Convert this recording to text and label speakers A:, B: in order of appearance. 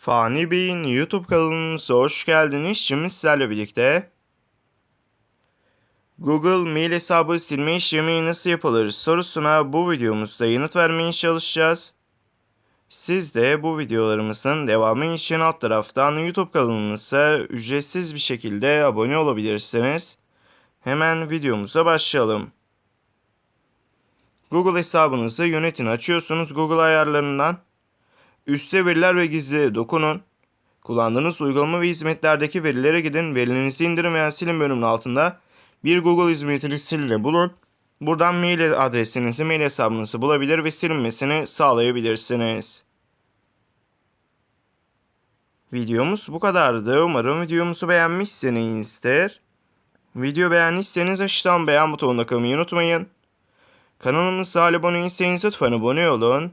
A: Fani Bey'in YouTube kanalımıza hoş geldiniz. Şimdi sizlerle birlikte Google Mail hesabı silme işlemi nasıl yapılır sorusuna bu videomuzda yanıt vermeye çalışacağız. Siz de bu videolarımızın devamı için alt taraftan YouTube kanalımıza ücretsiz bir şekilde abone olabilirsiniz. Hemen videomuza başlayalım. Google hesabınızı yönetin açıyorsunuz Google ayarlarından. Üste veriler ve gizliye dokunun. Kullandığınız uygulama ve hizmetlerdeki verilere gidin. Verilerinizi indirin veya silin bölümünün altında bir Google hizmetini silin bulun. Buradan mail adresinizi, mail hesabınızı bulabilir ve silinmesini sağlayabilirsiniz. Videomuz bu kadardı. Umarım videomuzu beğenmişsinizdir. Video beğendiyseniz aşağıdan beğen butonuna kılmayı unutmayın. Kanalımıza abone değilseniz lütfen abone olun.